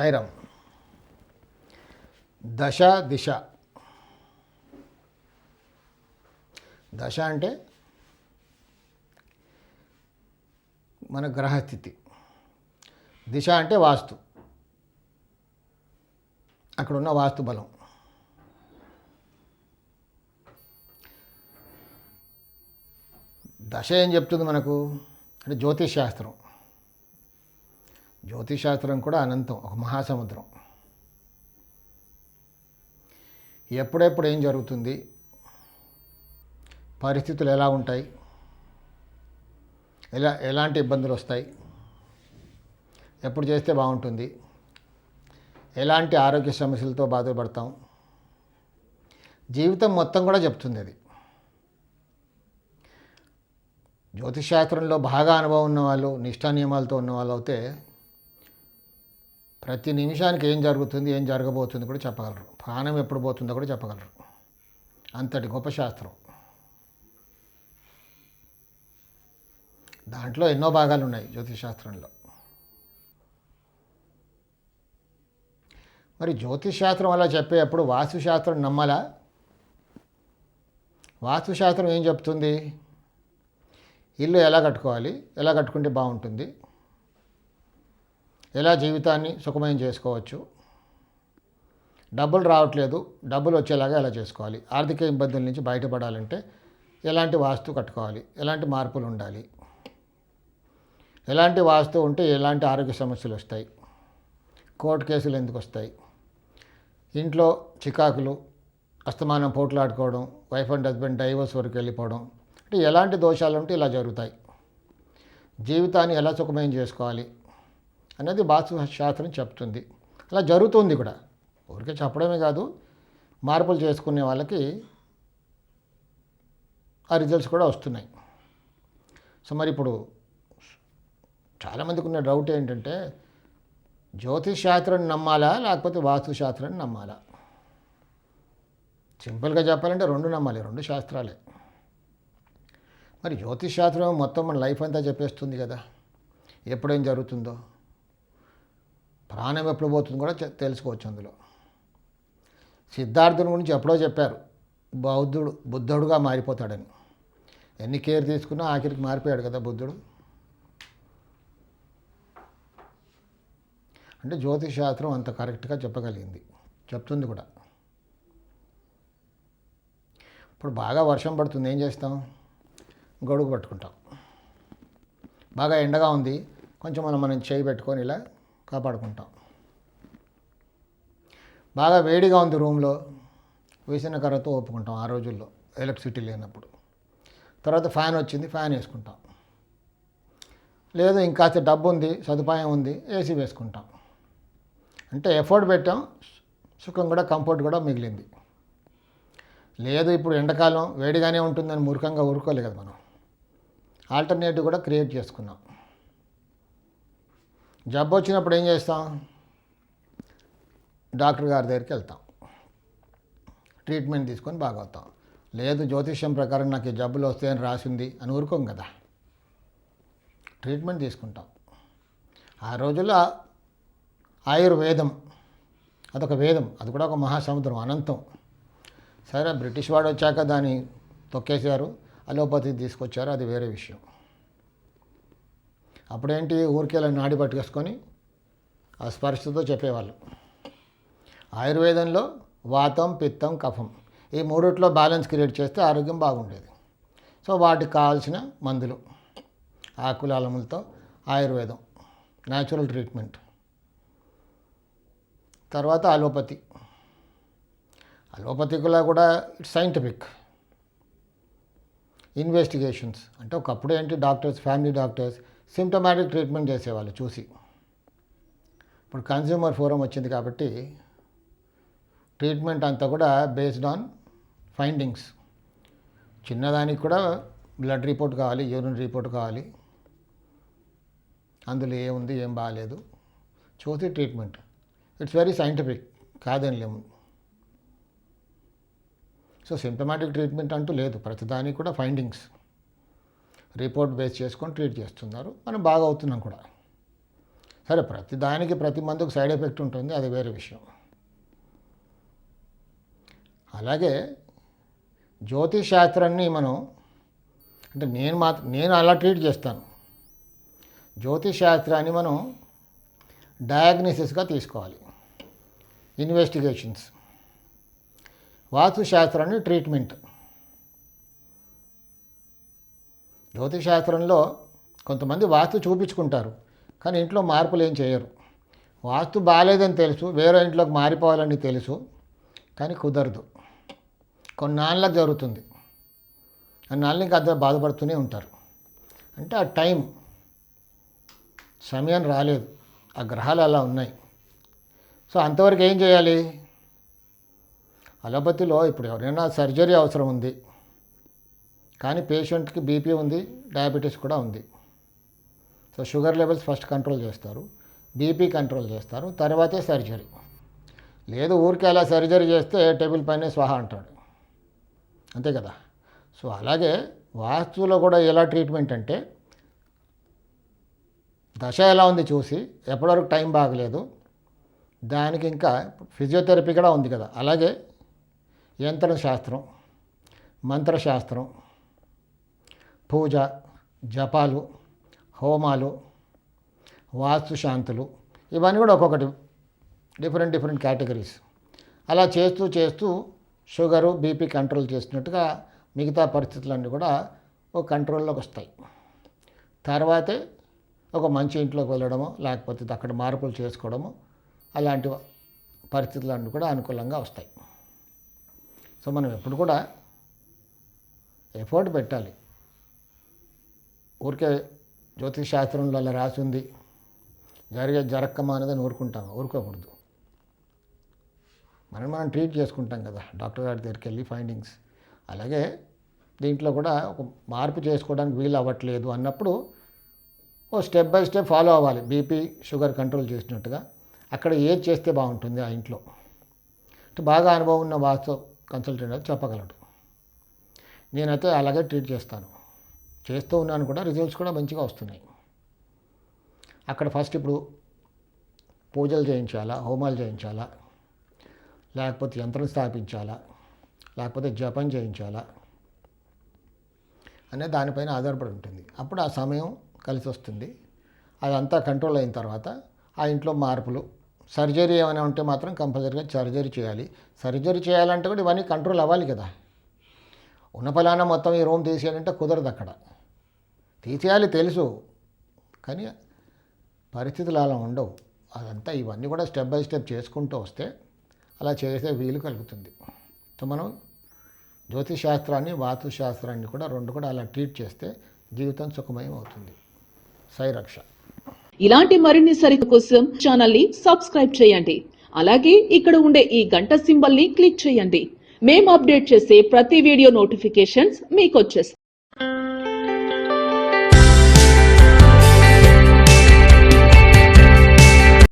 సాయిరామ్ దశ దిశ. దశ అంటే మన గ్రహస్థితి. దిశ అంటే వాస్తు. అక్కడ ఉన్న వాస్తు బలం. దశ ఏం చెప్తుంది మనకు? అంటే జ్యోతిష్ శాస్త్రం. జ్యోతిశాస్త్రం కూడా అనంతం ఒక మహాసముద్రం. ఎప్పుడెప్పుడు ఏం జరుగుతుంది? పరిస్థితులు ఎలా ఉంటాయి? ఎలా ఎలాంటి ఇబ్బందులు వస్తాయి? ఎప్పుడు చేస్తే బాగుంటుంది? ఎలాంటి ఆరోగ్య సమస్యలతో బాధపడతాం? జీవితం మొత్తం కూడా చెప్తుంది అది. జ్యోతిష్ శాస్త్రంలో బాగా అనుభవం ఉన్న వాళ్ళు నిష్ఠా నియమాలతో ఉన్న వాళ్ళు అయితే ప్రతి నిమిషానికి ఏం జరుగుతుంది ఏం జరగబోతుంది కూడా చెప్పగలరు. ప్రాణం ఎప్పుడు పోతుందో కూడా చెప్పగలరు. అంతటి గొప్ప శాస్త్రం. దాంట్లో ఎన్నో భాగాలు ఉన్నాయి జ్యోతిషాస్త్రంలో మరి జ్యోతిష్ శాస్త్రం అలా చెప్పేటప్పుడు వాస్తుశాస్త్రం నమ్మలా? వాస్తుశాస్త్రం ఏం చెప్తుంది? ఇల్లు ఎలా కట్టుకోవాలి? ఎలా కట్టుకుంటే బాగుంటుంది? ఎలా జీవితాన్ని సుఖమయం చేసుకోవచ్చు? డబ్బులు రావట్లేదు. డబ్బులు వచ్చేలాగా ఎలా చేసుకోవాలి? ఆర్థిక ఇబ్బందుల నుంచి బయటపడాలంటే ఎలాంటి వాస్తు కట్టుకోవాలి? ఎలాంటి మార్పులు ఉండాలి? ఎలాంటి వాస్తు ఉంటే ఎలాంటి ఆరోగ్య సమస్యలు వస్తాయి? కోర్టు కేసులు ఎందుకు వస్తాయి? ఇంట్లో చికాకులు అస్తమానం పోట్లాడుకోవడం వైఫ్ అండ్ హస్బెండ్ డైవర్స్ వరకు వెళ్ళిపోవడం అంటే ఎలాంటి దోషాలు ఉంటే ఇలా జరుగుతాయి. జీవితాన్ని ఎలా సుఖమయం చేసుకోవాలి? అనేది వాస్తు శాస్త్రం చెప్తుంది. అలా జరుగుతుంది కూడా. ఊరికే చెప్పడమే కాదు. మార్పులు చేసుకునే వాళ్ళకి ఆ రిజల్ట్స్ కూడా వస్తున్నాయి. సో మరి ఇప్పుడు చాలామందికి ఉన్న డౌట్ ఏంటంటే జ్యోతిష్ శాస్త్రాన్ని నమ్మాలా? లేకపోతే వాస్తు శాస్త్రాన్ని నమ్మాలా? సింపుల్గా చెప్పాలంటే రెండు నమ్మాలి. రెండు శాస్త్రాలే. మరి జ్యోతిష్ శాస్త్రం మొత్తం మన లైఫ్ అంతా చెప్పేస్తుంది కదా. ఎప్పుడేం జరుగుతుందో? ప్రాణం ఎప్పుడు పోతుంది కూడా తెలుసుకోవచ్చు అందులో. సిద్ధార్థుని గురించి ఎప్పుడో చెప్పారు. బౌద్ధుడు బుద్ధుడుగా మారిపోతాడని. ఎన్ని కేర్ తీసుకున్నా ఆఖరికి మారిపోయాడు కదా బుద్ధుడు. అంటే జ్యోతిష్ శాస్త్రం అంత కరెక్ట్గా చెప్పగలిగింది. చెప్తుంది కూడా. ఇప్పుడు బాగా వర్షం పడుతుంది. ఏం చేస్తాం? గొడుగు పట్టుకుంటాం. బాగా ఎండగా ఉంది. కొంచెం మనం మనం చేయి పెట్టుకొని ఇలా కాపాడుకుంటాం. బాగా వేడిగా ఉంది రూమ్లో. వేసిన కర్రతో ఒప్పుకుంటాం ఆ రోజుల్లో. ఎలక్ట్రిసిటీ లేనప్పుడు. తర్వాత ఫ్యాన్ వచ్చింది ఫ్యాన్ వేసుకుంటాం. లేదు ఇంకాస్త డబ్బు ఉంది సదుపాయం ఉంది ఏసీ వేసుకుంటాం. అంటే ఎఫర్ట్ పెట్టాం సుఖం కూడా కంఫర్ట్ కూడా మిగిలింది. లేదు ఇప్పుడు ఎండాకాలం వేడిగానే ఉంటుందని మూర్ఖంగా ఊరుకోలే కదా మనం. ఆల్టర్నేటివ్ కూడా క్రియేట్ చేసుకున్నాం. జబ్బు వచ్చినప్పుడు ఏం చేస్తాం? డాక్టర్ గారి దగ్గరికి వెళ్తాం. ట్రీట్మెంట్ తీసుకొని బాగవుతాం. లేదు జ్యోతిష్యం ప్రకారం నాకు ఈ జబ్బులు వస్తాయని రాసింది అని ఊరుకోం కదా. ట్రీట్మెంట్ తీసుకుంటాం. ఆ రోజుల్లో ఆయుర్వేదం అదొక వేదం. అది కూడా ఒక మహాసముద్రం అనంతం. సరే బ్రిటిష్ వాడు వచ్చాక దాన్ని తొక్కేశారు. అలోపతి తీసుకొచ్చారు. అది వేరే విషయం. అప్పుడేంటి ఊరికేలా నాడి పట్టుకేసుకొని ఆ స్పర్శతో చెప్పేవాళ్ళు. ఆయుర్వేదంలో వాతం పిత్తం కఫం ఈ మూడిట్లో బ్యాలెన్స్ క్రియేట్ చేస్తే ఆరోగ్యం బాగుండేది. సో వాటికి కావాల్సిన మందులు ఆకులాలములతో ఆయుర్వేదం న్యాచురల్ ట్రీట్మెంట్. తర్వాత అలోపతి. అలోపతికులా కూడా ఇట్స్ సైంటిఫిక్. ఇన్వెస్టిగేషన్స్. అంటే ఒకప్పుడు ఏంటి doctors family doctors symptomatic treatment చేసేవాళ్ళు చూసి. ఇప్పుడు కన్జ్యూమర్ ఫోరం వచ్చింది కాబట్టి ట్రీట్మెంట్ అంతా కూడా బేస్డ్ ఆన్ ఫైండింగ్స్ చిన్నదానికి కూడా బ్లడ్ రిపోర్ట్ కావాలి యూరిన్ రిపోర్ట్ కావాలి. అందులో ఏముంది ఏం బాగాలేదు చూసి ట్రీట్మెంట్ ఇట్స్ వెరీ సైంటిఫిక్ కాదని లేము సో సింటమాటిక్ ట్రీట్మెంట్ అంటూ లేదు. ప్రతిదానికి కూడా ఫైండింగ్స్ రిపోర్ట్ బేస్ చేసుకొని ట్రీట్ చేస్తున్నారు. మనం బాగా అవుతున్నాం కూడా. సరే ప్రతి దానికి ప్రతి మందుకు సైడ్ ఎఫెక్ట్ ఉంటుంది. అది వేరే విషయం. అలాగే జ్యోతిష్ శాస్త్రాన్ని మనం అంటే నేను మాత్రం నేను అలా ట్రీట్ చేస్తాను. జ్యోతిష్ శాస్త్రాన్ని మనం డయాగ్నోసిస్గా తీసుకోవాలి. ఇన్వెస్టిగేషన్స్. వాస్తు శాస్త్రాన్ని ట్రీట్మెంట్. జ్యోతిషశాస్త్రంలో కొంతమంది వాస్తు చూపించుకుంటారు కానీ ఇంట్లో మార్పులు ఏం చేయరు. వాస్తు బాగాలేదని తెలుసు వేరే ఇంట్లోకి మారిపోవాలని తెలుసు కానీ కుదరదు. కొన్నాళ్ళకి జరుగుతుంది. అన్నాళ్ళు ఇంకా అద్దరు బాధపడుతూనే ఉంటారు. అంటే ఆ టైం సమయం రాలేదు. ఆ గ్రహాలు అలా ఉన్నాయి. సో అంతవరకు ఏం చేయాలి? అలోపతిలో ఇప్పుడు ఎవరైనా సర్జరీ అవసరం ఉంది. కానీ పేషెంట్కి బీపీ ఉంది డయాబెటీస్ కూడా ఉంది. So sugar levels first control చేస్తారు బీపీ కంట్రోల్ చేస్తారు తర్వాతే సర్జరీ. లేదు ఊరికే అలా సర్జరీ చేస్తే టేబుల్ పైనే స్వాహ అంటాడు. అంతే కదా? సో అలాగే వాస్తులో కూడా ఎలా ట్రీట్మెంట్ అంటే దశ ఎలా ఉంది చూసి ఎప్పటివరకు టైం బాగలేదు దానికి ఇంకా ఫిజియోథెరపీ కూడా ఉంది కదా? అలాగే యంత్ర శాస్త్రం మంత్రశాస్త్రం పూజ జపాలు హోమాలు వాస్తు శాంతులు ఇవన్నీ కూడా ఒక్కొక్కటి డిఫరెంట్ డిఫరెంట్ కేటగిరీస్. అలా చేస్తూ చేస్తూ షుగరు బీపీ కంట్రోల్ చేసినట్టుగా మిగతా పరిస్థితులన్నీ కూడా ఒక కంట్రోల్లోకి వస్తాయి. తర్వాతే ఒక మంచి ఇంట్లోకి వెళ్ళడము లేకపోతే అక్కడ మార్పులు చేసుకోవడము అలాంటి పరిస్థితులన్నీ కూడా అనుకూలంగా వస్తాయి. సో మనం ఎప్పుడు కూడా ఎఫర్ట్ పెట్టాలి. ఊరికే జ్యోతిష్ శాస్త్రంలో అలా రాసి ఉంది జరిగే జరక్కమా అనేది ఊరుకుంటాం ఊరుకోకూడదు. మనం మనం ట్రీట్ చేసుకుంటాం కదా డాక్టర్ గారి దగ్గరికి వెళ్ళి ఫైండింగ్స్. అలాగే దీంట్లో కూడా ఒక మార్పు చేసుకోవడానికి వీలు అవ్వట్లేదు అన్నప్పుడు ఓ స్టెప్ బై స్టెప్ ఫాలో అవ్వాలి. బీపీ షుగర్ కంట్రోల్ చేసినట్టుగా. అక్కడ ఏది చేస్తే బాగుంటుంది ఆ ఇంట్లో? అంటే బాగా అనుభవం ఉన్న వాస్తు కన్సల్టెంట్ చెప్పగలడు. నేనైతే అలాగే ట్రీట్ చేస్తాను. చేస్తూ ఉన్నాను కూడా రిజల్ట్స్ కూడా మంచిగా వస్తున్నాయి. అక్కడ ఫస్ట్ ఇప్పుడు పూజలు చేయించాలా హోమాలు చేయించాలా లేకపోతే యంత్రం స్థాపించాలా లేకపోతే జపం చేయించాలా అనే దానిపైన ఆధారపడి ఉంటుంది. అప్పుడు ఆ సమయం కలిసి వస్తుంది. అదంతా కంట్రోల్ అయిన తర్వాత ఆ ఇంట్లో మార్పులు సర్జరీ ఏమైనా ఉంటే మాత్రం కంపల్సరీగా సర్జరీ చేయాలి. సర్జరీ చేయాలంటే కూడా ఇవన్నీ కంట్రోల్ అవ్వాలి కదా. ఉన్న ఫలానా మొత్తం ఈ రూమ్ తీసేయాలంటే కుదరదు అక్కడ. తీసేయాలి తెలుసు. కానీ పరిస్థితులు అలా ఉండవు. అదంతా ఇవన్నీ కూడా స్టెప్ బై స్టెప్ చేసుకుంటూ వస్తే అలా చేసే వీలు కలుగుతుంది. సో మనం జ్యోతిష్ శాస్త్రాన్ని వాస్తు శాస్త్రాన్ని కూడా రెండు కూడా అలా ట్రీట్ చేస్తే జీవితం సుఖమయం అవుతుంది సైరక్ష ఇలాంటి మరిన్ని సరిత కోసం ఛానల్ని సబ్స్క్రైబ్ చేయండి. అలాగే ఇక్కడ ఉండే ఈ గంట సింబల్ని క్లిక్ చేయండి. మేము అప్డేట్ చేసే ప్రతి వీడియో నోటిఫికేషన్స్ మీకు వచ్చేస్తాయి.